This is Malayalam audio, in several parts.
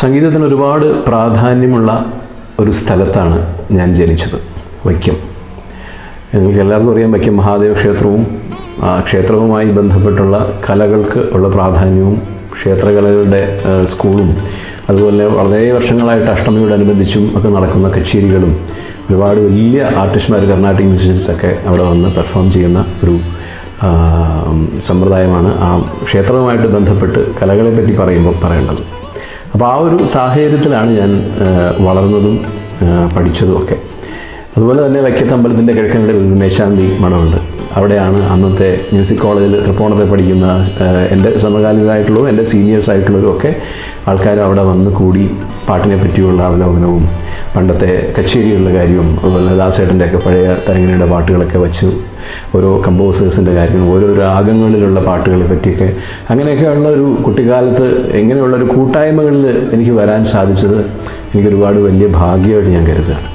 സംഗീതത്തിന് ഒരുപാട് പ്രാധാന്യമുള്ള ഒരു സ്ഥലത്താണ് ഞാൻ ജനിച്ചത്. വൈക്കം. നിങ്ങൾക്ക് എല്ലാവർക്കും അറിയാം വൈക്കം മഹാദേവ ക്ഷേത്രവും ആ ക്ഷേത്രവുമായി ബന്ധപ്പെട്ടുള്ള കലകൾക്ക് ഉള്ള പ്രാധാന്യവും ക്ഷേത്രകലകളുടെ സ്കൂളും അതുപോലെ വളരെ വർഷങ്ങളായിട്ട് അഷ്ടമിയോടനുബന്ധിച്ചും ഒക്കെ നടക്കുന്ന കച്ചേരികളും ഒരുപാട് വലിയ ആർട്ടിസ്റ്റുമാർ കർണാട്ടിക് മ്യൂസിഷ്യൻസ് ഒക്കെ അവിടെ വന്ന് പെർഫോം ചെയ്യുന്ന ഒരു സമ്പ്രദായമാണ് ആ ക്ഷേത്രവുമായിട്ട് ബന്ധപ്പെട്ട് കലകളെപ്പറ്റി പറയുമ്പോൾ പറയേണ്ടത്. അപ്പോൾ ആ ഒരു സാഹചര്യത്തിലാണ് ഞാൻ വളർന്നതും പഠിച്ചതും ഒക്കെ. അതുപോലെ തന്നെ വൈക്കത്തമ്പലത്തിന്റെ ഒരു മേശാന്തി മണമുണ്ട് അവിടെയാണ് അന്നത്തെ മ്യൂസിക് കോളേജിൽ തൃപ്പൂണിത്തുറ പഠിക്കുന്ന എന്റെ സമകാലികരായിട്ടുള്ളതും എന്റെ സീനിയേഴ്സ് ആയിട്ടുള്ളവരും ഒക്കെ ആൾക്കാർ അവിടെ വന്ന് കൂടി പാട്ടിനെ പറ്റിയുള്ള അവലോകനവും പണ്ടത്തെ കച്ചേരികളുടെ കാര്യവും അതുപോലെ ദാസേട്ടന്റെയൊക്കെ പഴയ തരങ്ങനയുടെ പാട്ടുകളൊക്കെ വെച്ച് ഓരോ കമ്പോസേഴ്സിന്റെ കാര്യങ്ങളും ഓരോ രാഗങ്ങളിലുള്ള പാട്ടുകളെ പറ്റിയൊക്കെ. അങ്ങനെയൊക്കെയുള്ള ഒരു കുട്ടിക്കാലത്ത് എങ്ങനെയുള്ള ഒരു കൂട്ടായ്മകളിൽ എനിക്ക് വരാൻ സാധിച്ചത് എനിക്കൊരുപാട് വലിയ ഭാഗ്യമായിട്ട് ഞാൻ കരുതുകയാണ്.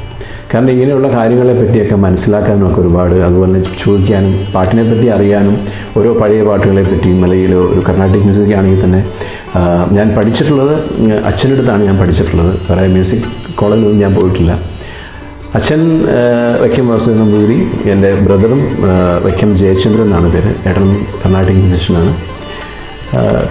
കാരണം ഇങ്ങനെയുള്ള കാര്യങ്ങളെ പറ്റിയൊക്കെ മനസ്സിലാക്കാനും ഒക്കെ ഒരുപാട്. അതുപോലെ ചോദിക്കാനും പാട്ടിനെ പറ്റി അറിയാനും ഓരോ പഴയ പാട്ടുകളെ പറ്റിയും അല്ലെങ്കിൽ ഒരു കർണാട്ടിക് മ്യൂസിക് ആണെങ്കിൽ തന്നെ ഞാൻ പഠിച്ചിട്ടുള്ളത് അച്ഛന്റെ അടുത്താണ് ഞാൻ പഠിച്ചിട്ടുള്ളത്. വേറെ മ്യൂസിക് കോളേജിലൊന്നും ഞാൻ പോയിട്ടില്ല. അച്ഛൻ വൈക്കം വാസുദേവൻ നമ്പൂതിരി എന്റെ ബ്രദറും വൈക്കം ജയചന്ദ്രൻ എന്നാണ് പേര്. ഏട്ടനും കർണാട്ടിക് മ്യൂസിഷ്യനാണ്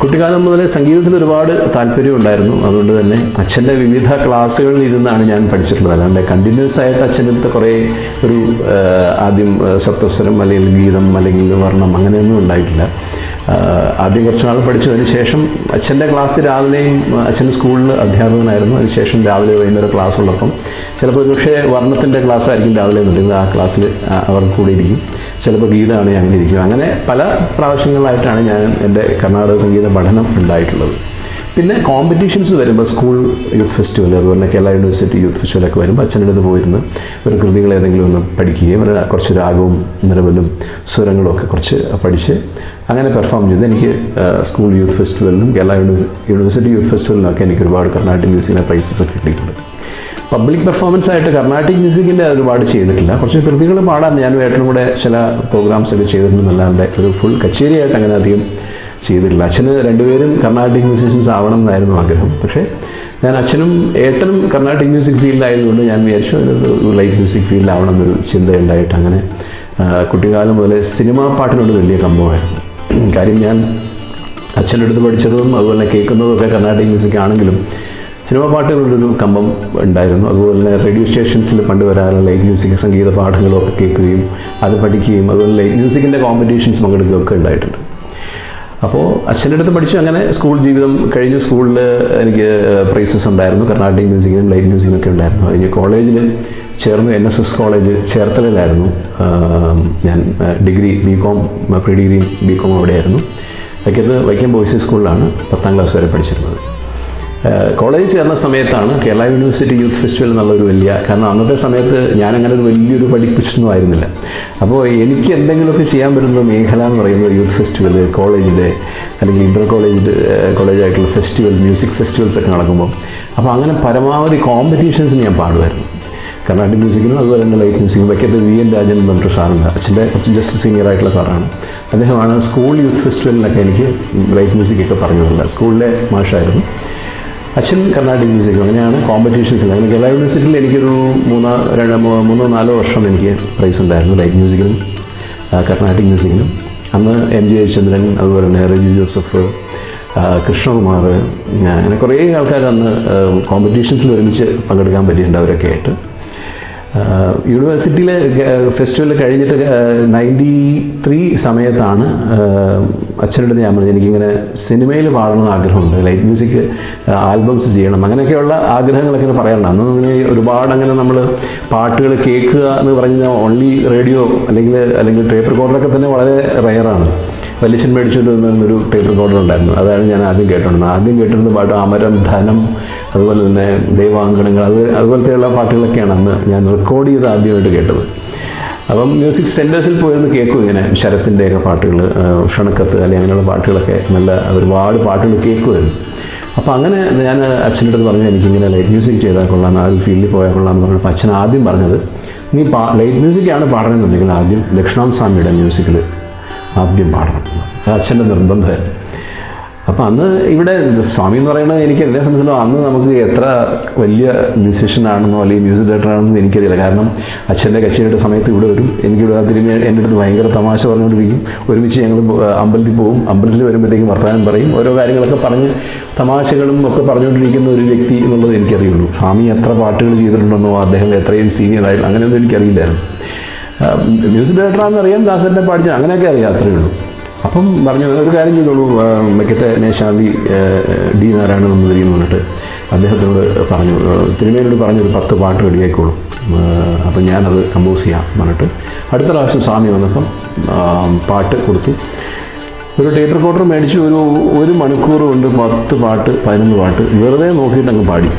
കുട്ടിക്കാലം മുതലേ സംഗീതത്തിൽ ഒരുപാട് താല്പര്യം ഉണ്ടായിരുന്നു. അതുകൊണ്ട് തന്നെ അച്ഛന്റെ വിവിധ ക്ലാസ്സുകളിൽ ഇരുന്നാണ് ഞാൻ പഠിച്ചിട്ടുള്ളത്. അല്ലാണ്ട് കണ്ടിന്യൂസ് ആയിട്ട് അച്ഛന്റെ അടുത്ത് കുറേ ഒരു ആദ്യം സപ്തസ്വരം അല്ലെങ്കിൽ ഗീതം അല്ലെങ്കിൽ വർണം അങ്ങനെയൊന്നും ഉണ്ടായിട്ടില്ല. ആദ്യം കുറച്ച് നാൾ പഠിച്ചതിന് ശേഷം അച്ഛന്റെ ക്ലാസ് രാവിലെയും അച്ഛൻ സ്കൂളിൽ അധ്യാപകനായിരുന്നു. അതിനുശേഷം രാവിലെ വൈകുന്നേരം ക്ലാസ് ഉള്ളപ്പം ചിലപ്പോൾ ഒരുപക്ഷെ വർണത്തിന്റെ ക്ലാസ് ആയിരിക്കും രാവിലെ നിൽക്കുന്നത് ആ ക്ലാസ്സിൽ അവർ കൂടി ഇരിക്കും ചിലപ്പോൾ ഗീതമാണ് അങ്ങനെ ഇരിക്കും അങ്ങനെ പല പ്രാവശ്യങ്ങളായിട്ടാണ് ഞാൻ എന്റെ കർണാടക സംഗീത പഠനം ഉണ്ടായിട്ടുള്ളത്. പിന്നെ കോമ്പറ്റീഷൻസ് വരുമ്പോൾ സ്കൂൾ യൂത്ത് ഫെസ്റ്റിവൽ അതുപോലെ കേരള യൂണിവേഴ്സിറ്റി യൂത്ത് ഫെസ്റ്റിവലൊക്കെ വരുമ്പോൾ അച്ഛന്റെ അടുത്ത് പോയിരുന്ന് ഒരു കൃതികൾ ഏതെങ്കിലും ഒന്ന് പഠിക്കുകയും ഒരു കുറച്ച് രാഗവും നിലവിലും സ്വരങ്ങളും ഒക്കെ കുറച്ച് പഠിച്ച് അങ്ങനെ പെർഫോം ചെയ്ത്. എനിക്ക് സ്കൂൾ യൂത്ത് ഫെസ്റ്റിവലിനും കേരള യൂണിവേഴ്സിറ്റി യൂത്ത് ഫെസ്റ്റിവലിനൊക്കെ എനിക്ക് ഒരുപാട് കർണാട്ടിക് മ്യൂസിക്കിലെ പ്രൈസസ് ഒക്കെ കിട്ടിയിട്ടുണ്ട്. പബ്ലിക് പെർഫോമൻസ് ആയിട്ട് കർണാട്ടിക് മ്യൂസിക്കിന്റെ ഒരുപാട് ചെയ്തിട്ടില്ല. കുറച്ച് കൃതികൾ പാടാൻ ഞാൻ ഏട്ടനും കൂടെ ചില പ്രോഗ്രാംസ് ഒക്കെ ചെയ്തിട്ടുണ്ടെന്നല്ലാണ്ട് ഒരു ഫുൾ കച്ചേരിയായിട്ട് അങ്ങനെ അധികം ചെയ്തിട്ടില്ല. അച്ഛന് രണ്ടുപേരും കർണാട്ടിക് മ്യൂസിഷ്യൻസ് ആവണം എന്നായിരുന്നു ആഗ്രഹം. പക്ഷേ ഞാൻ അച്ഛനും ഏട്ടനും കർണാട്ടിക് മ്യൂസിക് ഫീൽഡായതുകൊണ്ട് ഞാൻ വിചാരിച്ചു അതിനൊരു ലൈറ്റ് മ്യൂസിക് ഫീൽഡാവണം എന്നൊരു ചിന്തയുണ്ടായിട്ട് അങ്ങനെ കുട്ടിക്കാലം മുതലേ സിനിമാ പാട്ടിനോട് വലിയ കമ്പമായിരുന്നു. കാര്യം ഞാൻ അച്ഛന്റെ അടുത്ത് പഠിച്ചതും അതുപോലെ കേൾക്കുന്നതും ഒക്കെ കർണാട്ടിക് മ്യൂസിക് ആണെങ്കിലും സിനിമാ പാട്ടുകളൊരു കമ്പം ഉണ്ടായിരുന്നു. അതുപോലെ തന്നെ റേഡിയോ സ്റ്റേഷൻസിൽ പണ്ട് വരാനുള്ള ലൈറ്റ് മ്യൂസിക് സംഗീത പാഠങ്ങളൊക്കെ കേൾക്കുകയും അത് പഠിക്കുകയും അതുപോലെ ലൈറ്റ് മ്യൂസിക്കിന്റെ കോമ്പറ്റീഷൻസ് പങ്കെടുക്കുകയൊക്കെ ഉണ്ടായിട്ടുണ്ട്. അപ്പോൾ അച്ഛന്റെ അടുത്ത് പഠിച്ചു. അങ്ങനെ സ്കൂൾ ജീവിതം കഴിഞ്ഞു സ്കൂളിൽ എനിക്ക് പ്രൈസസ് ഉണ്ടായിരുന്നു. കർണാട്ടിക് മ്യൂസിക്കിനും ലൈറ്റ് മ്യൂസിക്കും ഒക്കെ ഉണ്ടായിരുന്നു. കഴിഞ്ഞ് കോളേജിൽ ചേർന്നു എൻ എസ് എസ് കോളേജ് ചേർത്തലയിലായിരുന്നു ഞാൻ ഡിഗ്രി ബി കോം പ്രീ ഡിഗ്രിയും ബി കോം അവിടെയായിരുന്നു വൈക്കത്ത് വൈക്കം ബോയ്സ് സ്കൂളിലാണ് പത്താം ക്ലാസ് വരെ പഠിച്ചിരുന്നത്. കോളേജിൽ ചേർന്ന സമയത്താണ് കേരള യൂണിവേഴ്സിറ്റി യൂത്ത് ഫെസ്റ്റിവൽ എന്നുള്ള ഒരു വലിയ കാരണം അന്നത്തെ സമയത്ത് ഞാൻ അങ്ങനെ ഒരു വലിയൊരു പഠിപ്പിച്ചൊന്നും ആയിരുന്നില്ല. അപ്പോൾ എനിക്ക് എന്തെങ്കിലുമൊക്കെ ചെയ്യാൻ പറ്റുന്ന മേഖല എന്ന് പറയുന്നത് യൂത്ത് ഫെസ്റ്റിവൽ കോളേജിലെ അല്ലെങ്കിൽ ഇന്റർ കോളേജ് കോളേജായിട്ടുള്ള ഫെസ്റ്റിവൽ മ്യൂസിക് ഫെസ്റ്റിവൽസ് ഒക്കെ നടക്കുമ്പോൾ അപ്പോൾ അങ്ങനെ പരമാവധി കോമ്പറ്റീഷൻസിന് ഞാൻ പാടുമായിരുന്നു. കർണാട്ടിക് മ്യൂസിക്കിനും അതുപോലെ തന്നെ ലൈറ്റ് മ്യൂസിക്കും. വയ്ക്കത്ത് വി എൻ രാജൻ എന്ന് പറഞ്ഞിട്ട് സാറുണ്ട്. അച്ഛന്റെ കുറച്ച് ജസ്റ്റ് സീനിയർ ആയിട്ടുള്ള സാറാണ്. അദ്ദേഹമാണ് സ്കൂൾ യൂത്ത് ഫെസ്റ്റിവലിനൊക്കെ എനിക്ക് ലൈറ്റ് മ്യൂസിക്കൊക്കെ പറഞ്ഞു തന്നില്ല സ്കൂളിലെ മാഷായിരുന്നു. അച്ഛൻ കർണാടക മ്യൂസിക് അങ്ങനെയാണ് കോമ്പറ്റീഷൻസിൽ അങ്ങനെ കേരള യൂണിവേഴ്സിറ്റിയിൽ എനിക്കൊരു മൂന്നാ രണ്ട് മൂന്നോ നാലോ വർഷം എനിക്ക് പ്രൈസ് ഉണ്ടായിരുന്നു ലൈറ്റ് മ്യൂസിക്കിലും കർണാടക മ്യൂസിക്കിലും. അന്ന് എം ജി ജയചന്ദ്രൻ അതുപോലെ തന്നെ റജി ജോസഫ് കൃഷ്ണകുമാർ അങ്ങനെ കുറേ ആൾക്കാർ അന്ന് കോമ്പറ്റീഷൻസിൽ ഒരുമിച്ച് പങ്കെടുക്കാൻ പറ്റിയിട്ടുണ്ട് അവരൊക്കെ ആയിട്ട്. യൂണിവേഴ്സിറ്റിയിലെ ഫെസ്റ്റിവൽ കഴിഞ്ഞിട്ട് നയന്റി ത്രീ സമയത്താണ് അച്ഛനോട് ഞാൻ പറഞ്ഞത് എനിക്കിങ്ങനെ സിനിമയിൽ പാടണമെന്ന് ആഗ്രഹമുണ്ട്. ലൈറ്റ് മ്യൂസിക് ആൽബംസ് ചെയ്യണം. അങ്ങനെയൊക്കെയുള്ള ആഗ്രഹങ്ങളൊക്കെ പറയാറുണ്ട് അന്ന് അങ്ങനെ ഒരുപാട് അങ്ങനെ നമ്മൾ പാട്ടുകൾ കേൾക്കുക എന്ന് പറഞ്ഞാൽ ഓൺലി റേഡിയോ അല്ലെങ്കിൽ അല്ലെങ്കിൽ ടേപ്പ് റെക്കോർഡറൊക്കെ തന്നെ വളരെ റയറാണ് വലിയച്ഛൻ മേടിച്ചുകൊണ്ട് വന്ന ഒരു ടേപ്പ് റെക്കോർഡർ ഉണ്ടായിരുന്നു. അതാണ് ഞാൻ ആദ്യം കേട്ടിരുന്നത് ആദ്യം കേട്ടിരുന്ന പാട്ട് അമരം ധനം അതുപോലെ തന്നെ ദൈവാങ്കണങ്ങൾ അത് അതുപോലത്തെയുള്ള പാട്ടുകളൊക്കെയാണ് അന്ന് ഞാൻ റെക്കോർഡ് ചെയ്ത് ആദ്യമായിട്ട് കേട്ടത്. അപ്പം മ്യൂസിക് സെന്റേഴ്സിൽ പോയിരുന്ന് കേൾക്കും ഇങ്ങനെ ശരത്തിന്റെയൊക്കെ പാട്ടുകൾ ഷണക്കത്ത് അല്ലെങ്കിൽ അങ്ങനെയുള്ള പാട്ടുകളൊക്കെ നല്ല ഒരുപാട് പാട്ടുകൾ കേൾക്കുമായിരുന്നു അപ്പോൾ അങ്ങനെ ഞാൻ അച്ഛന്റെ അടുത്ത് പറഞ്ഞു എനിക്കിങ്ങനെ ലൈറ്റ് മ്യൂസിക് ചെയ്താൽ കൊള്ളാം ആ ഫീൽഡിൽ പോയാൽ കൊള്ളാം എന്ന് പറഞ്ഞപ്പോൾ അച്ഛൻ ആദ്യം പറഞ്ഞത് നീ പാ ലൈറ്റ് മ്യൂസിക്കാണ് പാടണമെന്നുണ്ടെങ്കിൽ ആദ്യം ദക്ഷിണാം സ്വാമിയുടെ മ്യൂസിക്കിൽ ആദ്യം പാടണം. അച്ഛന്റെ നിർബന്ധമായിരുന്നു. അപ്പം അന്ന് ഇവിടെ സ്വാമി എന്ന് പറയുന്നത് എനിക്ക് എന്നെ സംബന്ധിച്ചോ അന്ന് നമുക്ക് എത്ര വലിയ മ്യൂസിഷ്യൻ ആണെന്നോ അല്ലെങ്കിൽ മ്യൂസിക് ഡയറക്ടർ ആണെന്നോ എനിക്കറിയില്ല. കാരണം അച്ഛന്റെ കച്ചേരിയുടെ സമയത്ത് ഇവിടെ വരും. എനിക്ക് ഇവിടെ തിരിഞ്ഞ് എന്റെ അടുത്ത് ഭയങ്കര തമാശ പറഞ്ഞുകൊണ്ടിരിക്കും. ഒരുമിച്ച് ഞങ്ങൾ അമ്പലത്തിൽ പോകും. അമ്പലത്തിൽ വരുമ്പോഴത്തേക്കും വർത്തമാനം പറയും. ഓരോ കാര്യങ്ങളൊക്കെ പറഞ്ഞ് തമാശകളും ഒക്കെ പറഞ്ഞുകൊണ്ടിരിക്കുന്ന ഒരു വ്യക്തി എന്നുള്ളത് എനിക്കറിയുള്ളൂ. സ്വാമി എത്ര പാട്ടുകൾ ചെയ്തിട്ടുണ്ടെന്നോ അദ്ദേഹം എത്രയും സീനിയർ ആയിരുന്നു അങ്ങനെയൊന്നും എനിക്കറിയില്ലായിരുന്നു. മ്യൂസിക് ഡയറക്ടറാണെന്ന് അറിയാം ദാസന്റെ പാടിച്ച അങ്ങനെയൊക്കെ അറിയാം അത്രയേ ഉള്ളൂ. അപ്പം പറഞ്ഞു ഒരു കാര്യം ചെയ്തോളൂ. മെക്കത്തെ മേശാന്തി ഡി നാരായണൻ നമ്പൂതിരി എന്ന് പറഞ്ഞിട്ട് അദ്ദേഹത്തിനോട് പറഞ്ഞു. തിരുമേനോട് പറഞ്ഞു പത്ത് പാട്ട് റെഡിയായിക്കോളും. അപ്പം ഞാനത് കമ്പോസ് ചെയ്യാം പറഞ്ഞിട്ട്. അടുത്ത പ്രാവശ്യം സ്വാമി വന്നപ്പം പാട്ട് കൊടുത്തു. ഒരു ടേപ്പ് റെക്കോർഡർ മേടിച്ച് ഒരു ഒരു മണിക്കൂർ കൊണ്ട് പത്ത് പാട്ട് പതിനൊന്ന് പാട്ട് വെറുതെ നോക്കിയിട്ട് അങ്ങ് പാടി.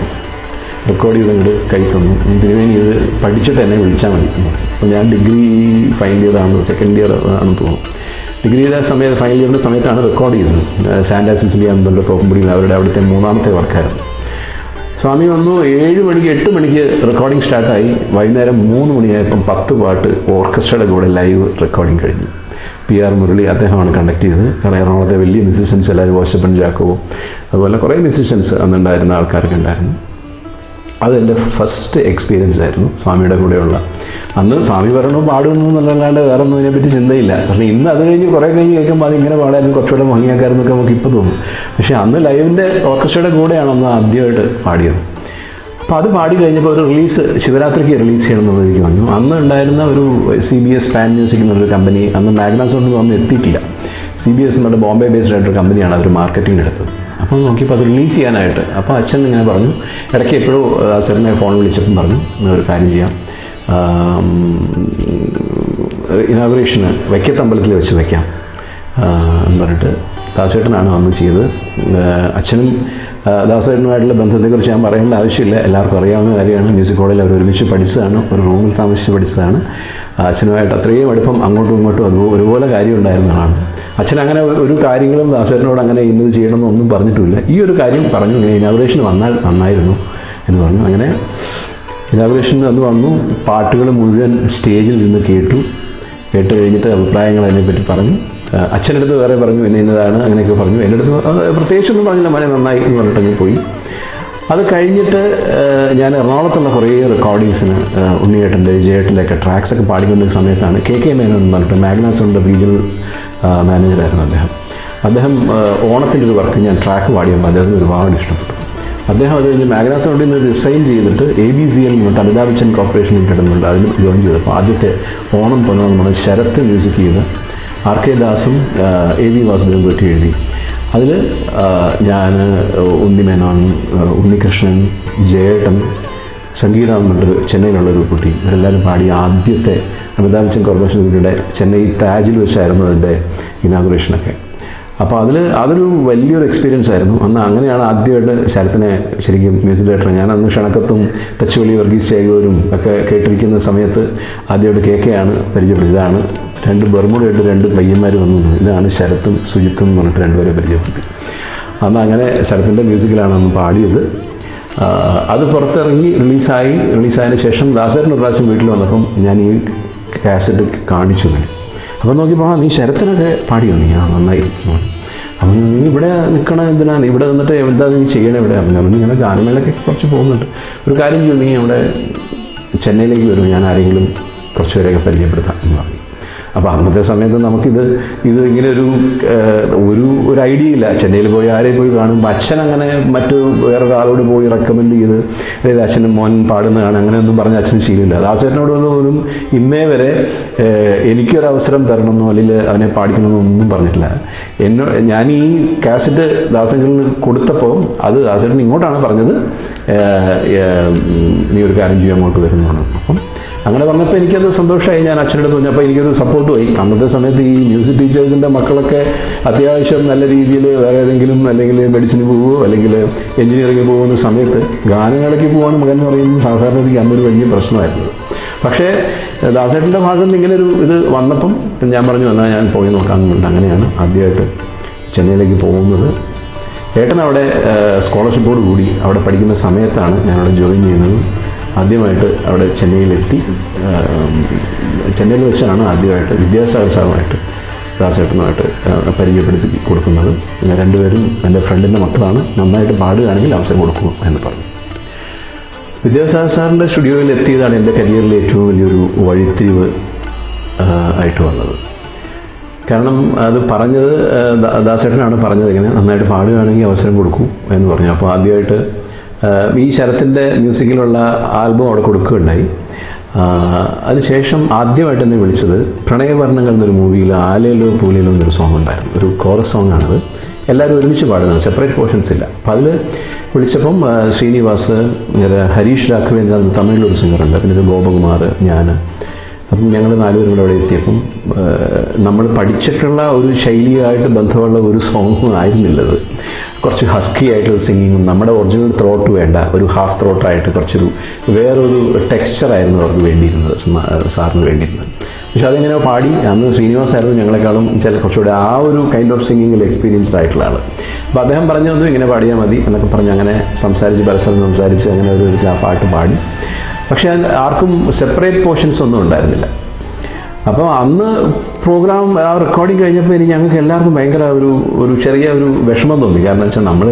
റെക്കോർഡ് ചെയ്ത് അങ്ങോട്ട് കൈ തന്നു. തിരുവേനി ഇത് പഠിച്ചിട്ട് എന്നെ വിളിച്ചാൽ മതി. അപ്പം ഞാൻ ഡിഗ്രി ഫൈനൽ ഇയർ ആണ് സെക്കൻഡ് ഇയർ ആണെന്ന് തോന്നുന്നു. ഡിഗ്രിയുടെ സമയത്ത് ഫൈനൽ ഇയറിന്റെ സമയത്താണ് റെക്കോർഡ് ചെയ്തത്. സാന്റാ സിസിലി എന്നുള്ള അവരുടെ അവിടുത്തെ മൂന്നാമത്തെ വർക്കായിരുന്നു. സ്വാമി വന്നു ഏഴ് മണിക്ക് എട്ട് മണിക്ക് റെക്കോർഡിംഗ് സ്റ്റാർട്ടായി വൈകുന്നേരം മൂന്ന് മണിയായപ്പം പത്ത് പാട്ട് ഓർക്കസ്ട്രയുടെ കൂടെ ലൈവ് റെക്കോർഡിംഗ് കഴിഞ്ഞു. പി ആർ മുരളി അദ്ദേഹമാണ് കണ്ടക്ട് ചെയ്തത്. കാരണം എറണാകുളത്തെ വലിയ മ്യൂസിഷ്യൻസ് എല്ലാവരും വാശപ്പൻ ജാക്കോ അതുപോലെ കുറേ മ്യൂസിഷ്യൻസ് അന്നുണ്ടായിരുന്ന ആൾക്കാരൊക്കെ ഉണ്ടായിരുന്നു. അതെന്റെ ഫസ്റ്റ് എക്സ്പീരിയൻസ് ആയിരുന്നു സ്വാമിയുടെ കൂടെയുള്ള. അന്ന് സ്വാമി പറയണോ പാടുന്നു എന്നല്ലാണ്ട് വേറെ ഒന്നും അതിനെപ്പറ്റി ചിന്തയില്ല. കാരണം ഇന്ന് അത് കഴിഞ്ഞ് കുറേ കഴിഞ്ഞ് കേൾക്കുമ്പോൾ അതിങ്ങനെ പാടായിരുന്നു കുറച്ചുകൂടെ ഭംഗിയാക്കാരെന്നൊക്കെ നമുക്ക് ഇപ്പോൾ തോന്നും. പക്ഷേ അന്ന് ലൈവിന്റെ ഓർക്കസ്ട്രയുടെ കൂടെയാണ് അന്ന് ആദ്യമായിട്ട് പാടിയത്. അപ്പോൾ അത് പാടി കഴിഞ്ഞപ്പോൾ ഒരു റിലീസ് ശിവരാത്രിക്ക് റിലീസ് ചെയ്യണമെന്ന് എനിക്ക് പറഞ്ഞു അന്ന് ഉണ്ടായിരുന്ന ഒരു C B S pan music എന്നൊരു കമ്പനി അന്ന് മാഗ്നാസോണിൽ അന്ന് എത്തിയിട്ടില്ല. സി ബി എസ് എന്നുള്ള ബോംബെ ബേസ്ഡ് ആയിട്ടൊരു കമ്പനിയാണ് അവർ മാർക്കറ്റിംഗ് എടുത്തത്. അപ്പോൾ നോക്കിയപ്പോൾ അത് റിലീസ് ചെയ്യാനായിട്ട്. അപ്പോൾ അച്ഛൻ ഇങ്ങനെ പറഞ്ഞു ഇടയ്ക്ക് എപ്പോഴും അച്ഛനെ ഫോൺ വിളിച്ചപ്പം പറഞ്ഞു "എന്നാ ഒരു കാര്യം ചെയ്യാം. ഇനാഗുറേഷന് വൈക്കത്തമ്പലത്തിൽ വെച്ച് വയ്ക്കാം എന്ന് പറഞ്ഞിട്ട് ദാസേട്ടനാണ് വന്ന് ചെയ്തത്. അച്ഛനും ദാസേട്ടനുമായിട്ടുള്ള ബന്ധത്തെക്കുറിച്ച് ഞാൻ പറയേണ്ട ആവശ്യമില്ല. എല്ലാവർക്കും അറിയാവുന്ന കാര്യമാണ്. മ്യൂസിക് കോളേജിൽ അവർ ഒരുമിച്ച് പഠിച്ചതാണ്. ഒരു റൂമിൽ താമസിച്ച് പഠിച്ചതാണ്. അച്ഛനുമായിട്ട് അത്രയും അടുപ്പം അങ്ങോട്ടും ഇങ്ങോട്ടും അത് ഒരുപോലെ കാര്യം ഉണ്ടായിരുന്നതാണ് അച്ഛൻ അങ്ങനെ ഒരു- കാര്യങ്ങളും ദാസേട്ടനോട് അങ്ങനെ ഇന്നത് ചെയ്യണമെന്നൊന്നും പറഞ്ഞിട്ടില്ല. ഈ ഒരു കാര്യം പറഞ്ഞു ഇനാഗ്രേഷൻ വന്നാൽ നന്നായിരുന്നു എന്ന് പറഞ്ഞു. അങ്ങനെ ഇനാഗ്രേഷൻ അന്ന് വന്നു. പാട്ടുകൾ മുഴുവൻ സ്റ്റേജിൽ നിന്ന് കേട്ടു. കേട്ട് കഴിഞ്ഞിട്ട് അഭിപ്രായങ്ങൾ അതിനെപ്പറ്റി പറഞ്ഞു. അച്ഛനടുത്ത് വേറെ പറഞ്ഞു എന്നെ ഇന്നതാണ് അങ്ങനെയൊക്കെ പറഞ്ഞു. എന്റെ അടുത്ത് പ്രത്യേകിച്ചൊന്നും പറഞ്ഞില്ല. മനെ നന്നായി എന്ന് പറഞ്ഞിട്ടങ്ങ് പോയി. അത് കഴിഞ്ഞിട്ട് ഞാൻ എറണാകുളത്തുള്ള കുറേ റെക്കോർഡിങ്സിന് ഉണ്ണിയേട്ടന്റെ ജയേട്ടന്റെ ഒക്കെ ട്രാക്സ് ഒക്കെ പാടിക്കൊണ്ടിരുന്ന സമയത്താണ് കെ കെ മേനോൻ എന്ന് പറഞ്ഞിട്ട് മാഗ്നാസോണിന്റെ റീജിയണൽ മാനേജറായിരുന്നു അദ്ദേഹം. അദ്ദേഹം ഓണത്തിന്റെ ഒരു വർക്ക് ഞാൻ ട്രാക്ക് പാടിയപ്പോൾ അദ്ദേഹത്തിന് ഒരുപാട് ഇഷ്ടപ്പെട്ടു. അദ്ദേഹം അത് കഴിഞ്ഞ് മാഗ്നാസോണിൽ നിന്ന് റിസൈൻ ചെയ്തിട്ട് എ ബി സി എൽ എന്നിട്ട് അമിതാഭ് ബച്ചൻ കോർപ്പറേഷൻ ലിമിറ്റഡ് അതിന് ജോയിൻ ചെയ്തപ്പോൾ ആദ്യത്തെ ഓണം പൊന്നോ നമ്മൾ ശരത്ത് മ്യൂസിക് ചെയ്ത് ആർ കെ ദാസും എ വി വാസുദേവൻ പറ്റി എഴുതി. അതിൽ ഞാൻ ഉണ്ണിമേനോൻ ഉണ്ണികൃഷ്ണൻ ജയേട്ടൻ സംഗീത എന്നുള്ളൊരു ചെന്നൈയിലുള്ളൊരു കുട്ടി. ഇവരെല്ലാവരും പാടിയ ആദ്യത്തെ അമിതാഭ് ബച്ചൻ കോർപ്പറേഷൻ ചെന്നൈ താജിൽ വെച്ചായിരുന്നു അതിന്റെ ഇനാഗുറേഷനൊക്കെ അപ്പോൾ അതിൽ അതൊരു വലിയൊരു എക്സ്പീരിയൻസ് ആയിരുന്നു. അന്ന് അങ്ങനെയാണ് ആദ്യമായിട്ട് ശരത്തിനെ ശരിക്കും മ്യൂസിക് ഡയറക്ടർ ഞാൻ അന്ന് ക്ഷണക്കത്തും തച്ചുവള്ളി വർഗീസ് ചേകവരും ഒക്കെ കേട്ടിരിക്കുന്ന സമയത്ത് ആദ്യമായിട്ട് കെ കെ ആണ് ഇതാണ് രണ്ട് ബർമുടയായിട്ട് രണ്ട് പയ്യന്മാർ വന്നു. ഇതാണ് ശരത്തും സുജിത്തും എന്ന് പറഞ്ഞിട്ട് രണ്ടുപേരെ പരിചയപ്പെടുത്തി. അന്ന് അങ്ങനെ ശരത്തിന്റെ മ്യൂസിക്കിലാണ് അന്ന് പാടിയത്. അത് പുറത്തിറങ്ങി റിലീസായി റിലീസായതിനു ശേഷം ദാസേട്ടൻ ഒരു പ്രാവശ്യം വീട്ടിൽ വന്നപ്പം ഞാൻ ഈ കാസറ്റ് കാണിച്ചു. തന്നെ അപ്പം നോക്കിയപ്പോൾ നീ ശരത്തിനൊക്കെ പാടിയോ? നീ ആ നന്നായി. അപ്പം നീ ഇവിടെ നിൽക്കണ എന്തിനാണ് ഇവിടെ നിന്നിട്ട് എന്താ നീ ചെയ്യണേ ഇവിടെ? അപ്പം ഇങ്ങനെ ഗാനമേളൊക്കെ കുറച്ച് പോകുന്നുണ്ട്. ഒരു കാര്യം ചെയ്യും നീ അവിടെ ചെന്നൈയിലേക്ക് വരും. ഞാൻ ആരെങ്കിലും കുറച്ച് പേരെയൊക്കെ പരിചയപ്പെടുത്താം എന്ന് പറഞ്ഞു. അപ്പോൾ അന്നത്തെ സമയത്ത് നമുക്കിത് ഇത് ഇങ്ങനെ ഒരു ഒരു ഒരു ഐഡിയ ഇല്ല. ചെന്നൈയിൽ പോയി ആരെയും പോയി കാണും? അച്ഛൻ അങ്ങനെ മറ്റു വേറൊരാളോട് പോയി റെക്കമെൻഡ് ചെയ്ത് അല്ലെങ്കിൽ അച്ഛനും മോൻ പാടുന്നതാണ്. അങ്ങനെയൊന്നും പറഞ്ഞ അച്ഛന് ശീലമില്ല. വന്ന് പോലും ഇന്നേ വരെ എനിക്കൊരവസരം തരണമെന്നോ അല്ലെങ്കിൽ അവനെ പാടിക്കണമെന്നോ ഒന്നും പറഞ്ഞിട്ടില്ല. എന്നോ ഞാൻ ഈ കാസറ്റ് ദാസേട്ടന് കൊടുത്തപ്പോൾ അത് ദാസേട്ടൻ ഇങ്ങോട്ടാണ് പറഞ്ഞത് നീ ഒരു കാര്യം ചെയ്യാൻ അങ്ങോട്ട് വരുന്നതാണ് അപ്പം അങ്ങനെ പറഞ്ഞപ്പോൾ എനിക്കത് സന്തോഷമായി. ഞാൻ അച്ഛനോട് അപ്പോൾ എനിക്കൊരു സപ്പോർട്ട് പോയി. അന്നത്തെ സമയത്ത് ഈ മ്യൂസിക് ടീച്ചേഴ്സിന്റെ മക്കളൊക്കെ അത്യാവശ്യം നല്ല രീതിയിൽ വേറെ ഏതെങ്കിലും അല്ലെങ്കിൽ മെഡിസിന് പോവുമോ അല്ലെങ്കിൽ എഞ്ചിനീയറിംഗ് പോകുന്ന സമയത്ത് ഗാനങ്ങളൊക്കെ പോകാൻ മകൻ പറയുന്നത് സാധാരണ എനിക്ക് അന്നൊരു വലിയ പ്രശ്നമായിരുന്നു. പക്ഷേ ദാസേട്ടന്റെ ഭാഗത്ത് നിന്ന് ഇങ്ങനെ ഒരു ഇത് വന്നപ്പം ഞാൻ പറഞ്ഞു എന്നാൽ ഞാൻ പോയി നോക്കാമെന്നുണ്ട് അങ്ങനെയാണ് ആദ്യമായിട്ട് ചെന്നൈയിലേക്ക് പോകുന്നത്. ഏട്ടൻ അവിടെ സ്കോളർഷിപ്പോട് കൂടി അവിടെ പഠിക്കുന്ന സമയത്താണ് ഞാനവിടെ ജോയിൻ ചെയ്യുന്നത്. ആദ്യമായിട്ട് അവിടെ ചെന്നൈയിലെത്തി. ചെന്നൈയിൽ വെച്ചാണ് ആദ്യമായിട്ട് വിദ്യാസാഗർ സാറുമായിട്ട് ദാസേട്ടനുമായിട്ട് പരിചയപ്പെടുത്തി കൊടുക്കുന്നത്. രണ്ടുപേരും എന്റെ ഫ്രണ്ടിന്റെ മക്കളാണ്. നന്നായിട്ട് പാടുകയാണെങ്കിൽ അവസരം കൊടുക്കും എന്ന് പറഞ്ഞു. വിദ്യാസാഗർ സാറിന്റെ സ്റ്റുഡിയോയിൽ എത്തിയതാണ് എന്റെ കരിയറിലെ ഏറ്റവും വലിയൊരു വഴിത്തിരിവ് ആയിട്ട് വന്നത്. കാരണം അത് പറഞ്ഞത് ദാസേട്ടനാണ് പറഞ്ഞത് ഇങ്ങനെ നന്നായിട്ട് പാടുകയാണെങ്കിൽ അവസരം കൊടുക്കും എന്ന് പറഞ്ഞു. അപ്പോൾ ആദ്യമായിട്ട് ഈ ശരത്തിന്റെ മ്യൂസിക്കിലുള്ള ആൽബം അവിടെ കൊടുക്കുകയുണ്ടായി. അതിനുശേഷം ആദ്യമായിട്ട് എന്നെ വിളിച്ചത് പ്രണയവർണങ്ങൾ എന്നൊരു മൂവിയിൽ ആലയിലോ പൂലയിലോ എന്നൊരു സോങ് ഉണ്ടായിരുന്നു. ഒരു കോറസ് സോങ് ആണത്. എല്ലാവരും ഒരുമിച്ച് പാടുന്നതാണ്. സെപ്പറേറ്റ് പോർഷൻസ് ഇല്ല. അപ്പം അതിൽ വിളിച്ചപ്പം ശ്രീനിവാസ് ഹരീഷ് രാഘവേന്ദ്ര എന്ന തമിഴിലൊരു സിംഗറുണ്ട്. പിന്നെ ഒരു ഗോപകുമാർ ഞാൻ അപ്പം ഞങ്ങൾ നാലുപേരും കൂടെ അവിടെ എത്തിയപ്പം നമ്മൾ പഠിച്ചിട്ടുള്ള ഒരു ശൈലിയായിട്ട് ബന്ധമുള്ള ഒരു സോങ്ങും ആയിരുന്നില്ലത്. കുറച്ച് ഹസ്കി ആയിട്ടൊരു സിംഗിങ്ങും നമ്മുടെ ഒറിജിനൽ ത്രോട്ട് വേണ്ട ഒരു ഹാഫ് ത്രോട്ടായിട്ട് കുറച്ചൊരു വേറൊരു ടെക്സ്ചറായിരുന്നു അവർക്ക് വേണ്ടിയിരുന്നത് സാറിന് വേണ്ടിയിരുന്നത്. പക്ഷെ അതെങ്ങനെ പാടി അന്ന് ശ്രീനിവാസായിരുന്നു ഞങ്ങളെക്കാളും ചില കുറച്ചുകൂടെ ആ ഒരു കൈൻഡ് ഓഫ് സിംഗിങ്ങിൽ എക്സ്പീരിയൻസ്ഡ് ആയിട്ടുള്ള ആൾ അപ്പോൾ അദ്ദേഹം പറഞ്ഞു വന്നു ഇങ്ങനെ പാടിയാൽ മതി എന്നൊക്കെ പറഞ്ഞ് അങ്ങനെ സംസാരിച്ച് പരസ്പരം സംസാരിച്ച് അങ്ങനെ ഒരു ആ പാട്ട് പാടി. പക്ഷേ ആർക്കും സെപ്പറേറ്റ് പോർഷൻസ് ഒന്നും ഉണ്ടായിരുന്നില്ല. അപ്പോൾ അന്ന് പ്രോഗ്രാം ആ റെക്കോർഡിങ് കഴിഞ്ഞപ്പോൾ ഇനി ഞങ്ങൾക്ക് എല്ലാവർക്കും ഭയങ്കര ഒരു ഒരു ചെറിയ ഒരു വിഷമം തോന്നി കാരണം വെച്ചാൽ നമ്മൾ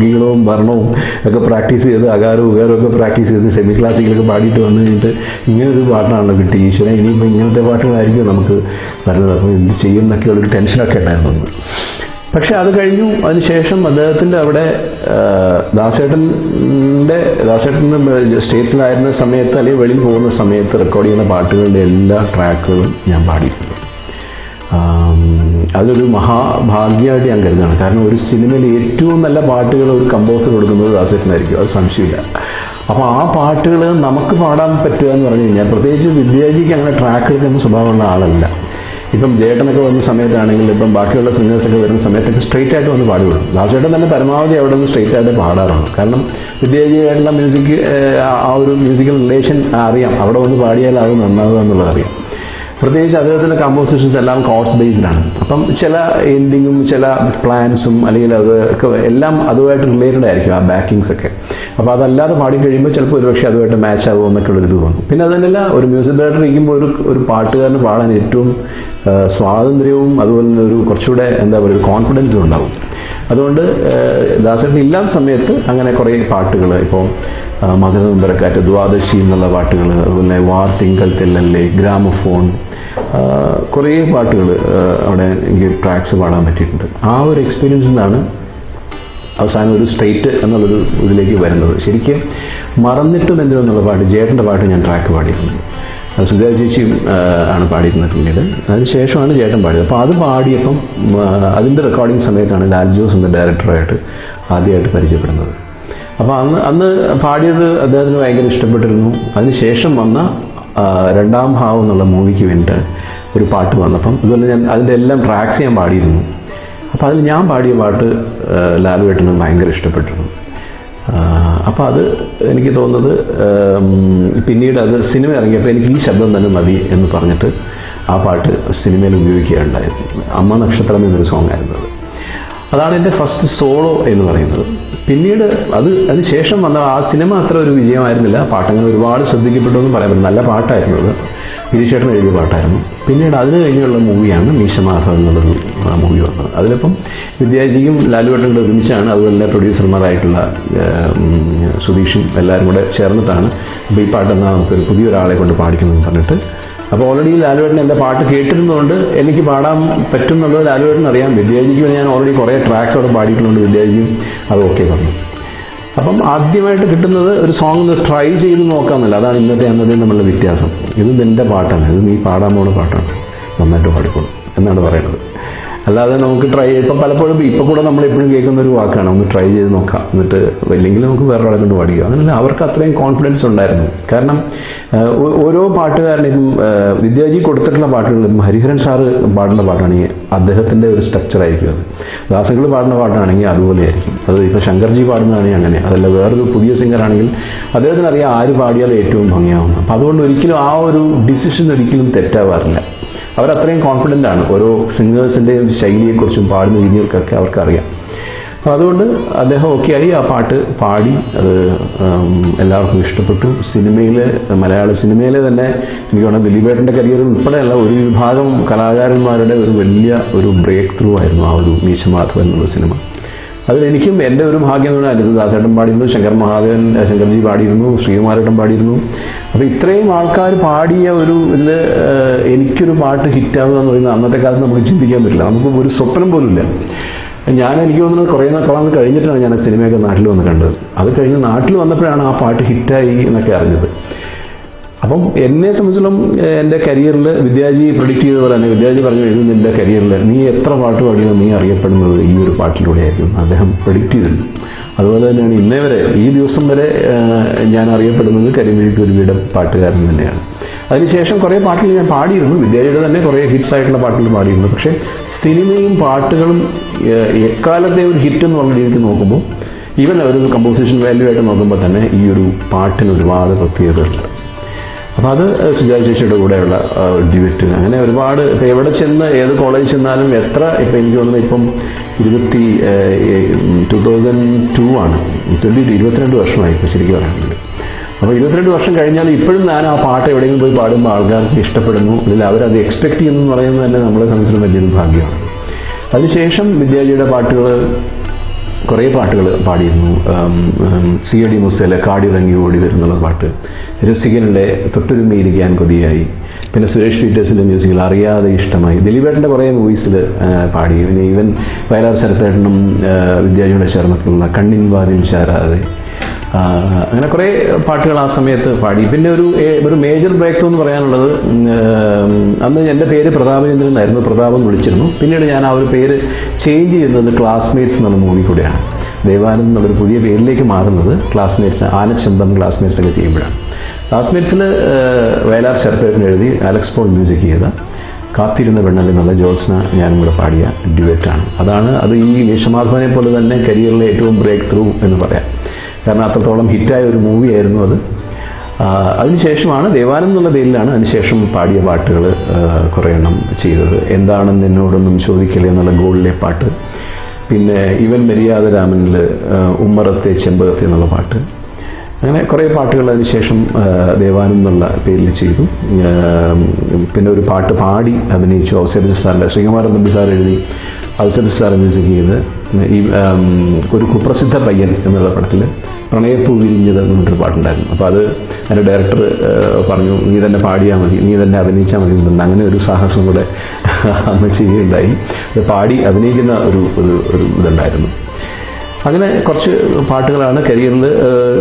ഗീളവും ഭരണവും ഒക്കെ പ്രാക്ടീസ് ചെയ്ത് അകാരവും ഉകാരവും ഒക്കെ പ്രാക്ടീസ് ചെയ്ത് സെമി ക്ലാസ്സിക്കലൊക്കെ പാടിയിട്ട് വന്നു കഴിഞ്ഞിട്ട് ഇങ്ങനെ ഒരു പാട്ടാണല്ലോ കിട്ടി ഈശ്വരൻ ഇനിയിപ്പോൾ ഇങ്ങനത്തെ പാട്ടുകളായിരിക്കും നമുക്ക് വരുന്നത് അപ്പോൾ എന്ത് ചെയ്യും എന്നൊക്കെ ഉള്ളൊരു ടെൻഷനൊക്കെ ഉണ്ടായിരുന്നു. പക്ഷെ അത് കഴിഞ്ഞു. അതിനുശേഷം അദ്ദേഹത്തിന്റെ അവിടെ ദാസേട്ടന്റെ ദാസേട്ടന്റെ സ്റ്റേറ്റ്സിലായിരുന്ന സമയത്ത് അല്ലെങ്കിൽ വെളിയിൽ പോകുന്ന സമയത്ത് റെക്കോർഡ് ചെയ്യുന്ന പാട്ടുകളുടെ എല്ലാ ട്രാക്കുകളും ഞാൻ പാടിയിട്ടുണ്ട്. അതൊരു മഹാഭാഗ്യമായിട്ട് ഞാൻ കരുതുകയാണ്. കാരണം ഒരു സിനിമയിൽ ഏറ്റവും നല്ല പാട്ടുകൾ ഒരു കമ്പോസർ കൊടുക്കുന്നത് ദാസേട്ടനായിരിക്കും. അത് സംശയമില്ല. അപ്പോൾ ആ പാട്ടുകൾ നമുക്ക് പാടാൻ പറ്റുക എന്ന് പറഞ്ഞു കഴിഞ്ഞാൽ പ്രത്യേകിച്ച് വിദ്യാജിക്ക് അങ്ങനെ ട്രാക്ക് എടുക്കുന്ന സ്വഭാവമുള്ള ആളല്ല. ഇപ്പം ജേട്ടനൊക്കെ വന്ന സമയത്താണെങ്കിൽ ഇപ്പം ബാക്കിയുള്ള സിംഗേഴ്സൊക്കെ വരുന്ന സമയത്തൊക്കെ സ്ട്രെയിറ്റ് ആയിട്ട് വന്ന് പാടുകയുള്ളൂ ദാസേട്ടൻ തന്നെ പരമാവധി അവിടെ നിന്ന് സ്ട്രെയിറ്റ് ആയിട്ട് പാടാറുണ്ട് കാരണം വിദ്യാജിയായിട്ടുള്ള മ്യൂസിക് ആ ഒരു മ്യൂസിക്കൽ റിലേഷൻ അറിയാം. അവിടെ വന്ന് പാടിയാൽ അത് നന്നാവുക എന്നുള്ളത് അറിയാം. പ്രത്യേകിച്ച് അദ്ദേഹത്തിന്റെ കമ്പോസിഷൻസ് എല്ലാം കോസ്റ്റ് ബേസ്ഡ് ആണ്. അപ്പം ചില എൻഡിങ്ങും ചില പ്ലാൻസും അല്ലെങ്കിൽ അത് എല്ലാം അതുമായിട്ട് റിലേറ്റഡ് ആയിരിക്കും ആ ബാക്കിങ്സ് ഒക്കെ. അപ്പോൾ അതല്ലാതെ പാടി കഴിയുമ്പോൾ ചിലപ്പോൾ ഒരുപക്ഷെ അതുമായിട്ട് മാച്ച് ആകുമോ എന്നൊക്കെ ഉള്ളൊരു ഇത് തോന്നും. പിന്നെ അതല്ല ഒരു മ്യൂസിക് ഡയറക്ടർ ഇരിക്കുമ്പോൾ ഒരു ഒരു പാട്ടുകാരന് പാടാൻ ഏറ്റവും സ്വാതന്ത്ര്യവും അതുപോലെ തന്നെ ഒരു കുറച്ചുകൂടെ എന്താ പറയുക കോൺഫിഡൻസും ഉണ്ടാവും. അതുകൊണ്ട് ദാസേട്ടൻ ഇല്ലാത്ത സമയത്ത് അങ്ങനെ കുറേ പാട്ടുകൾ ഇപ്പോൾ മകരന്തരക്കാറ്റ് ദ്വാദശി എന്നുള്ള പാട്ടുകൾ അതുപോലെ വാർ തിങ്കൾ തെല്ലല്ലേ ഗ്രാമഫോൺ കുറേ പാട്ടുകൾ അവിടെ എനിക്ക് ട്രാക്സ് പാടാൻ പറ്റിയിട്ടുണ്ട്. ആ ഒരു എക്സ്പീരിയൻസിൽ നിന്നാണ് അവസാനം ഒരു സ്ട്രെയിറ്റ് എന്നുള്ളൊരു ഇതിലേക്ക് വരുന്നത്. ശരിക്കും മറന്നിട്ടും എന്തിനോ എന്നുള്ള പാട്ട് ജേട്ടന്റെ പാട്ട് ഞാൻ ട്രാക്ക് പാടിയിട്ടുണ്ട്. സുജാ ചേച്ചിയും ആണ് പാടിയിരുന്നത് പിന്നീട്. അതിനുശേഷമാണ് ചേട്ടൻ പാടിയത്. അപ്പോൾ അത് പാടിയപ്പം അതിന്റെ റെക്കോർഡിംഗ് സമയത്താണ് ലാൽ ജോസ് എന്ന ഡയറക്ടറായിട്ട് ആദ്യമായിട്ട് പരിചയപ്പെടുന്നത്. അപ്പോൾ അന്ന് അന്ന് പാടിയത് അദ്ദേഹത്തിന് ഭയങ്കര ഇഷ്ടപ്പെട്ടിരുന്നു. അതിനുശേഷം വന്ന രണ്ടാം ഭാവം എന്നുള്ള മൂവിക്ക് വേണ്ടിയിട്ട് ഒരു പാട്ട് വന്നപ്പം അതുപോലെ ഞാൻ അതിന്റെ എല്ലാം ട്രാക്സ് ഞാൻ പാടിയിരുന്നു. അപ്പോൾ അതിൽ ഞാൻ പാടിയ പാട്ട് ലാലു ലാലുവേട്ടന് ഭയങ്കര ഇഷ്ടപ്പെട്ടിരുന്നു. അപ്പോൾ അത് എനിക്ക് തോന്നുന്നത് പിന്നീട് അത് സിനിമ ഇറങ്ങിയപ്പോൾ എനിക്ക് ഈ ശബ്ദം തന്നെ മതി എന്ന് പറഞ്ഞിട്ട് ആ പാട്ട് സിനിമയിൽ ഉപയോഗിക്കുകയുണ്ടായിരുന്നു അമ്മ നക്ഷത്രം എന്നൊരു സോങ് ആയിരുന്നു അത്. അതാണ് എന്റെ ഫസ്റ്റ് സോളോ എന്ന് പറയുന്നത്. പിന്നീട് അത് അതിന് ശേഷം വന്ന ആ സിനിമ അത്ര ഒരു വിജയമായിരുന്നില്ല. പാട്ടങ്ങൾ ഒരുപാട് ശ്രദ്ധിക്കപ്പെട്ടു എന്ന് പറയാൻ നല്ല പാട്ടായിരുന്നു അത്. ഗിരീഷേട്ടൻ എഴുതിയ പാട്ടായിരുന്നു. പിന്നീട് അതിന് കഴിഞ്ഞുള്ള മൂവിയാണ് മീശമാധവ് എന്നുള്ളൊരു മൂവി വന്നത്. അതിലിപ്പം വിദ്യാജിയും ലാലുവേട്ടൻ കൂടെ ഒരുമിച്ചാണ്. അതുപോലെ പ്രൊഡ്യൂസർമാരായിട്ടുള്ള സുധീഷും എല്ലാവരും കൂടെ ചേർന്നിട്ടാണ്. ഈ പാട്ടെന്നാൽ നമുക്കൊരു പുതിയൊരാളെ കൊണ്ട് പാടിക്കുന്നതെന്ന് പറഞ്ഞിട്ട് അപ്പോൾ ഓൾറെഡി ലാലുവേട്ടൻ എന്റെ പാട്ട് കേട്ടിരുന്നതുകൊണ്ട് എനിക്ക് പാടാൻ പറ്റും എന്നുള്ളത് ലാലുവേട്ടൻ അറിയാം. വിദ്യാജിക്ക് ഞാൻ ഓൾറെഡി കുറേ ട്രാക്സ് അവിടെ പാടിയിട്ടുള്ളതുകൊണ്ട് വിദ്യാജിക്കും അത് ഓക്കെ പറഞ്ഞു. അപ്പം ആദ്യമായിട്ട് കിട്ടുന്നത് ഒരു സോങ് ഒന്ന് ട്രൈ ചെയ്ത് നോക്കാമെന്നല്ല. അതാണ് ഇന്നത്തെ അന്നത്തെ നമ്മളുടെ വ്യത്യാസം. ഇത് നിന്റെ പാട്ടാണ്. ഇത് നീ പാടാൻ പോണ പാട്ടാണ്. നന്നായിട്ട് പാടിക്കോളും. എന്നാണ് പറയുന്നത്. അല്ലാതെ നമുക്ക് ട്രൈ ഇപ്പം പലപ്പോഴും ഇപ്പൊ കൂടെ നമ്മൾ എപ്പോഴും കേൾക്കുന്ന ഒരു വാക്കാണ്. ഒന്ന് ട്രൈ ചെയ്ത് നോക്കാം. എന്നിട്ട് ഇല്ലെങ്കിൽ നമുക്ക് വേറെ ഒരാളെ കൊണ്ട് പാടിക്കുക അങ്ങനെയല്ല അവർക്ക് അത്രയും കോൺഫിഡൻസ് ഉണ്ടായിരുന്നു. കാരണം ഓരോ പാട്ടുകാരനും വിദ്യാജി കൊടുത്തിട്ടുള്ള പാട്ടുകൾ ഹരിഹരൻ സാറ് പാടുന്ന പാട്ടാണെങ്കിൽ അദ്ദേഹത്തിന്റെ ഒരു സ്ട്രക്ചർ ആയിരിക്കും അത്. ദാസകൾ പാടുന്ന പാട്ടാണെങ്കിൽ അതുപോലെ ആയിരിക്കും. അത് ഇപ്പോൾ ശങ്കർജി പാടുന്നതാണെങ്കിൽ അങ്ങനെ. അതല്ല വേറൊരു പുതിയ സിംഗർ ആണെങ്കിൽ അദ്ദേഹത്തിന് അറിയാം ആര് പാടിയാൽ ഏറ്റവും ഭംഗിയാവുന്നു അപ്പം അതുകൊണ്ട് ഒരിക്കലും ആ ഒരു ഡിസിഷൻ ഒരിക്കലും തെറ്റാവാറില്ല. അവരത്രയും കോൺഫിഡന്റ് ആണ്. ഓരോ സിംഗേഴ്സിന്റെയും ശൈലിയെക്കുറിച്ചും പാടുന്ന രീതികൾക്കൊക്കെ അവർക്കറിയാം. അപ്പോൾ അതുകൊണ്ട് അദ്ദേഹം ഒക്കെ ആയി ആ പാട്ട് പാടി. അത് എല്ലാവർക്കും ഇഷ്ടപ്പെട്ടു. സിനിമയിൽ മലയാള സിനിമയിലെ തന്നെ എനിക്ക് തോന്നുന്നു ദിലീപേട്ടന്റെ കരിയർ ഉൾപ്പെടെയല്ല ഒരു വിഭാഗം കലാകാരന്മാരുടെ ഒരു വലിയ ഒരു ബ്രേക്ക് ത്രൂ ആയിരുന്നു ആ ഒരു മീശമാധവൻ എന്നുള്ള സിനിമ. അതിൽ എനിക്കും എന്റെ ഒരു ഭാഗ്യം എന്ന് പറഞ്ഞാൽ ദാസേട്ടൻ പാടിയിരുന്നു ശങ്കർ മഹാദേവൻ ശങ്കർജി പാടിയിരുന്നു ശ്രീകുമാരേട്ടൻ പാടിയിരുന്നു. അപ്പോൾ ഇത്രയും ആൾക്കാർ പാടിയ ഒരു ഇതിൽ എനിക്കൊരു പാട്ട് ഹിറ്റാവുക എന്ന് പറയുന്നത് അന്നത്തെ കാലത്ത് നമുക്ക് ചിന്തിക്കാൻ പറ്റില്ല. നമുക്ക് ഒരു സ്വപ്നം പോലും ഇല്ല ഞാൻ എനിക്ക് തോന്നുന്നത് കുറേ നാൾ കഴിഞ്ഞിട്ടാണ് ഞാൻ സിനിമയൊക്കെ നാട്ടിൽ വന്ന് കണ്ടത്. അത് കഴിഞ്ഞ് നാട്ടിൽ വന്നപ്പോഴാണ് ആ പാട്ട് ഹിറ്റായി എന്നൊക്കെ അറിഞ്ഞത്. അപ്പം എന്നെ സംബന്ധിച്ചിടത്തോളം എന്റെ കരിയറിൽ വിദ്യാജി പ്രിഡിക്റ്റ് ചെയ്ത പോലെ തന്നെ വിദ്യാജി പറഞ്ഞു എഴുതി നിന്റെ കരിയറിൽ നീ എത്ര പാട്ട് പാടിയോ നീ അറിയപ്പെടുന്നത് ഈ ഒരു പാട്ടിലൂടെയായിരിക്കും അദ്ദേഹം പ്രിഡിക്റ്റ് ചെയ്തിരുന്നു. അതുപോലെ തന്നെയാണ് ഇന്നേ വരെ ഈ ദിവസം വരെ ഞാൻ അറിയപ്പെടുന്നത് കരിമിഴിക്ക് ഒരു വീട് പാട്ടുകാരൻ തന്നെയാണ്. അതിനുശേഷം കുറേ പാട്ടുകൾ ഞാൻ പാടിയിരുന്നു. വിദ്യാജിയുടെ തന്നെ കുറേ ഹിറ്റ്സ് ആയിട്ടുള്ള പാട്ടുകൾ പാടിയിരുന്നു. പക്ഷേ സിനിമയും പാട്ടുകളും എക്കാലത്തെ ഒരു ഹിറ്റ് എന്ന് പറഞ്ഞ രീതിക്ക് നോക്കുമ്പോൾ ഈവൻ ഒരു കമ്പോസിഷൻ വാല്യൂ ആയിട്ട് നോക്കുമ്പോൾ തന്നെ ഈ ഒരു പാട്ടിന് ഒരുപാട് പ്രത്യേകതകളുണ്ട്. അപ്പോൾ അത് സുജാത ചേച്ചിയുടെ കൂടെയുള്ള ഡ്യൂറ്റ് അങ്ങനെ ഒരുപാട് ഇപ്പം എവിടെ ചെന്ന് ഏത് കോളേജിൽ ചെന്നാലും എത്ര ഇപ്പം എനിക്ക് തോന്നുന്നത് ഇപ്പം ഇരുപത്തി ടു തൗസൻഡ് ടു ആണ്. ട്വന്റി ഇരുപത്തിരണ്ട് വർഷമായി ഇപ്പം ശരിക്കും പറയുന്നത് അപ്പോൾ ഇരുപത്തിരണ്ട് വർഷം കഴിഞ്ഞാൽ ഇപ്പോഴും ഞാൻ ആ പാട്ട് എവിടെയെങ്കിലും പോയി പാടുമ്പോൾ ആൾക്കാർക്ക് ഇഷ്ടപ്പെടുന്നു. അല്ലെങ്കിൽ അവരത് എക്സ്പെക്ട് ചെയ്യുന്നു എന്ന് പറയുന്നത് തന്നെ നമ്മളെ സംബന്ധിച്ചിടത്തോളം വലിയൊരു ഭാഗ്യമാണ്. അതിനുശേഷം വിദ്യാജിയുടെ പാട്ടുകൾ കുറേ പാട്ടുകൾ പാടിയിരുന്നു. സി എ ഡി മുസേലെ കാടിറങ്ങി ഓടി വരുന്നുള്ള പാട്ട്. രസികനിലെ തൊട്ടുരുമയിരിക്കാൻ കൊതിയായി. പിന്നെ സുരേഷ് പീറ്റേഴ്സിന്റെ മ്യൂസിക്കിൽ അറിയാതെ ഇഷ്ടമായി. ദിലീപേട്ടന്റെ കുറേ മൂവീസിൽ പാടി. പിന്നെ ഈവൻ വയലാർ ശരത്തേട്ടനും വിദ്യാജിയുടെ ചേർന്നിട്ടുള്ള കണ്ണിൻ വാതിൽ ചാരാതെ അങ്ങനെ കുറേ പാട്ടുകൾ ആ സമയത്ത് പാടി. പിന്നെ ഒരു ഒരു മേജർ ബ്രേക്ക് എന്ന് പറയാനുള്ളത് അന്ന് എന്റെ പേര് പ്രതാപചന്ദ്രൻ എന്നായിരുന്നു പ്രതാപം വിളിച്ചിരുന്നു. പിന്നീട് ഞാൻ ആ ഒരു പേര് ചേഞ്ച് ചെയ്യുന്നത് ക്ലാസ്മേറ്റ്സ് എന്നുള്ള മൂവി കൂടെയാണ്. ദേവാനന്ദ് എന്നുള്ളൊരു പുതിയ പേരിലേക്ക് മാറുന്നത് ക്ലാസ്മേറ്റ്സ് ആനച്ചന്തം ക്ലാസ്മേറ്റ്സ് ഒക്കെ ചെയ്യുമ്പോഴാണ്. ക്ലാസ്മേറ്റ്സിൽ വയലാർ ശരത്തേട്ടൻ എഴുതി അലക്സ് പോൾ മ്യൂസിക് ചെയ്ത കാത്തിരുന്ന പെണ്ണൽ എന്നുള്ള ജോത്സ്ന ഞാനും കൂടെ പാടിയ ഡ്യുവറ്റാണ് അതാണ് അത് ഈ വിഷമാധവനെ പോലെ തന്നെ കരിയറിലെ ഏറ്റവും ബ്രേക്ക് ത്രൂ എന്ന് പറയാം. കാരണം അത്രത്തോളം ഹിറ്റായ ഒരു മൂവിയായിരുന്നു അത്. അതിനുശേഷമാണ് ദേവാനന്ദ് എന്നുള്ള പേരിലാണ് അതിനുശേഷം പാടിയ പാട്ടുകൾ കുറേ എണ്ണം ചെയ്തത്. എന്താണെന്ന് എന്നോടൊന്നും ചോദിക്കലേ എന്നുള്ള ഗോളിലെ പാട്ട്. പിന്നെ ഇവൻ മര്യാദ രാമനിൽ ഉമ്മറത്തെ ചെമ്പകത്തെ എന്നുള്ള പാട്ട്. അങ്ങനെ കുറേ പാട്ടുകൾ അതിനുശേഷം എന്നുള്ള പേരിൽ ചെയ്തു. പിന്നെ ഒരു പാട്ട് പാടി അഭിനയിച്ചു. ഔസേബ് സാറിന്റെ ശ്രീകുമാരൻ തമ്പി സാർ എഴുതി ഔസേബ് സാർ മ്യൂസിക് ചെയ്ത്. ഈ ഒരു കുപ്രസിദ്ധ പയ്യൻ എന്നുള്ള പടത്തിൽ പ്രണയപ്പൂ വിരിഞ്ഞത് എന്നൊരു പാട്ടുണ്ടായിരുന്നു. അപ്പോൾ അത് എന്റെ ഡയറക്ടർ പറഞ്ഞു നീ തന്നെ പാടിയാൽ മതി നീ തന്നെ അഭിനയിച്ചാൽ മതി എന്നുണ്ട് അങ്ങനെ ഒരു സാഹസം കൂടെ അന്ന് ചെയ്യുകയുണ്ടായി. പാടി അഭിനയിക്കുന്ന ഒരു ഒരു ഇതുണ്ടായിരുന്നു. അങ്ങനെ കുറച്ച് പാട്ടുകളാണ് കരിയറിൽ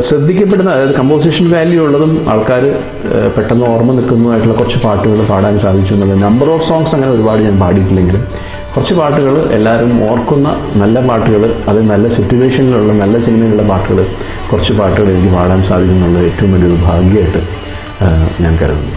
ശ്രദ്ധിക്കപ്പെടുന്ന അതായത് കമ്പോസിഷൻ വാല്യൂ ഉള്ളതും ആൾക്കാർ പെട്ടെന്ന് ഓർമ്മ നിൽക്കുന്നതുമായിട്ടുള്ള കുറച്ച് പാട്ടുകൾ പാടാൻ സാധിച്ചു എന്നുള്ളത്. നമ്പർ ഓഫ് സോങ്സ് അങ്ങനെ ഒരുപാട് ഞാൻ പാടിയിട്ടില്ലെങ്കിലും കുറച്ച് പാട്ടുകൾ എല്ലാവരും ഓർക്കുന്ന നല്ല പാട്ടുകൾ അത് നല്ല സിറ്റുവേഷനിലുള്ള നല്ല സിനിമയിലുള്ള പാട്ടുകൾ കുറച്ച് പാട്ടുകൾ എനിക്ക് പാടാൻ സാധിക്കുന്നുള്ളത് ഏറ്റവും വലിയൊരു ഭാഗ്യമായിട്ട് ഞാൻ കരുതുന്നു.